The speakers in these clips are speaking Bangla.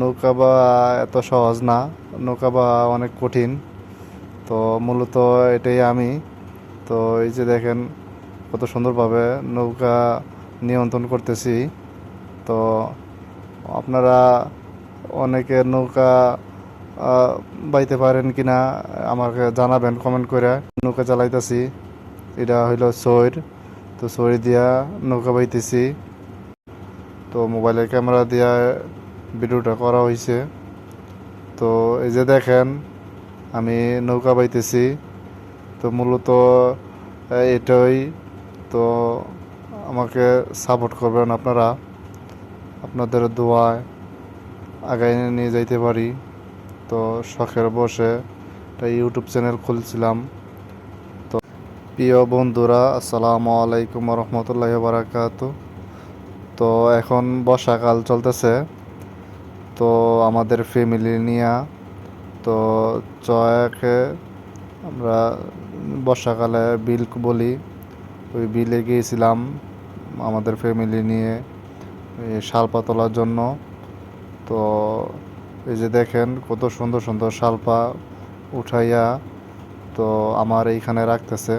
নৌকা বা এত সহজ না, নৌকা বা অনেক কঠিন। তো মূলত এটাই আমি। তো এই যে দেখেন কত সুন্দরভাবে নৌকা নিয়ন্ত্রণ করতেছি। তো আপনারা অনেকে নৌকা বাইতে পারেন কিনা আমাকে জানাবেন কমেন্ট করে। নৌকা চালাইতেছি, এটা হইল সৈর। তো সৈর দিয়া নৌকা বাইতেছি। তো মোবাইলের ক্যামেরা দিয়া ভিডিওটা করা হয়েছে তো এই যে দেখেন, আমি নৌকা পাইতেছি। তো মূলত এটাই। তো আমাকে সাপোর্ট করবেন আপনারা। আপনাদের দোয়ায় আগায় নিয়ে যাইতে পারি। তো শখের বসে একটা ইউটিউব চ্যানেল খুলছিলাম। তো প্রিয় বন্ধুরা, আসসালামু আলাইকুম রহমতুল্লাহ বারাকাত তো এখন বর্ষাকাল চলতেছে। তো আমাদের ফ্যামিলি নিয়ে, তো চয়াকে আমরা বর্ষাকালে বিল বলি। ওই বিলে গিয়েছিলাম আমাদের ফ্যামিলি নিয়ে শালপা তোলার জন্য। তো এই যে দেখেন কত সুন্দর সুন্দর শালপা উঠাইয়া তো আমার এইখানে রাখতেছে।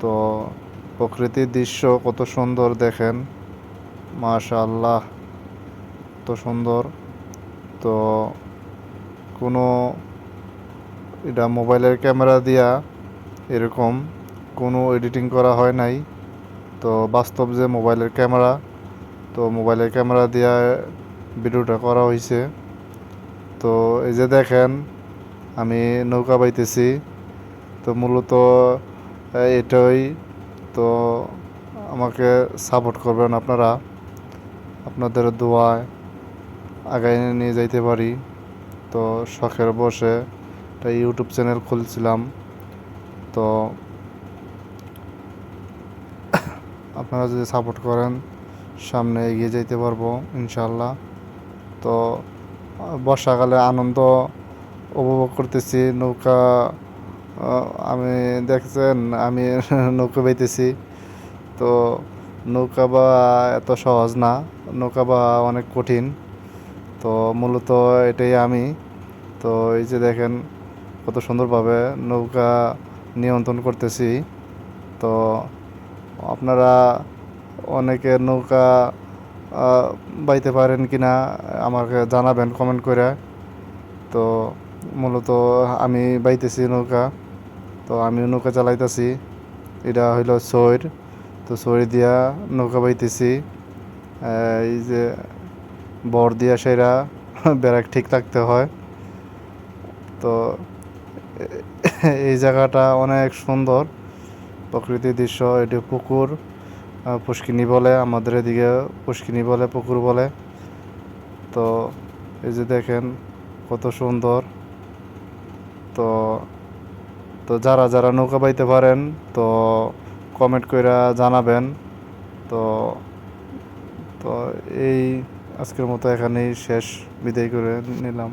তো প্রকৃতির দৃশ্য কত সুন্দর দেখেন। মাশাআল্লাহ। কত সুন্দর। তো কোনো এটা মোবাইলের ক্যামেরা দিয়া এরকম কোনো এডিটিং করা হয় নাই। তো বাস্তব যে মোবাইলের ক্যামেরা, তো মোবাইলের ক্যামেরা দিয়া ভিডিওটা করা হয়েছে তো এই যে দেখেন, আমি নৌকা বাইতেছি। তো মূলত এটাই। তো আমাকে সাপোর্ট করবেন আপনারা। আপনাদের দোয়ায় আগায় নিয়ে যাইতে পারি। তো শখের বসে একটা ইউটিউব চ্যানেল খুলছিলাম। তো আপনারা যদি সাপোর্ট করেন, সামনে এগিয়ে যাইতে পারব ইনশাল্লাহ তো, বর্ষাকালে আনন্দ উপভোগ করতেছি, নৌকা আমি দেখছেন, আমি নৌকা বাইতেছি তো নৌকা বা এত সহজ না, নৌকা বা অনেক কঠিন। তো মূলত এটাই আমি। তো এই যে দেখেন, কত সুন্দরভাবে নৌকা নিয়ন্ত্রণ করতেছি। তো আপনারা অনেকে নৌকা বাইতে পারেন কিনা আমাকে জানাবেন কমেন্ট করে। তো মূলত আমি বাইতেছি নৌকা। তো আমি নৌকা চালাইতেছি। এটা হইল সৈর। তো সৈর দিয়া নৌকা বাইতেছি। এই যে বর দিয়া সেরা, ব্যারাক ঠিক থাকতে হয়। তো এই জায়গাটা অনেক সুন্দর। প্রকৃতির দৃশ্য, এটি পুকুর পুষ্কিনি বলে, আমাদের এদিকে পুষ্কিনি বলে, পুকুর বলে। তো এই যে দেখেন, কত সুন্দর। তো তো যারা যারা নৌকা পাইতে পারেন, তো কমেন্ট করে জানাবেন। তো তো এই আজকের মতো এখানেই শেষ। বিদায় করে নিলাম।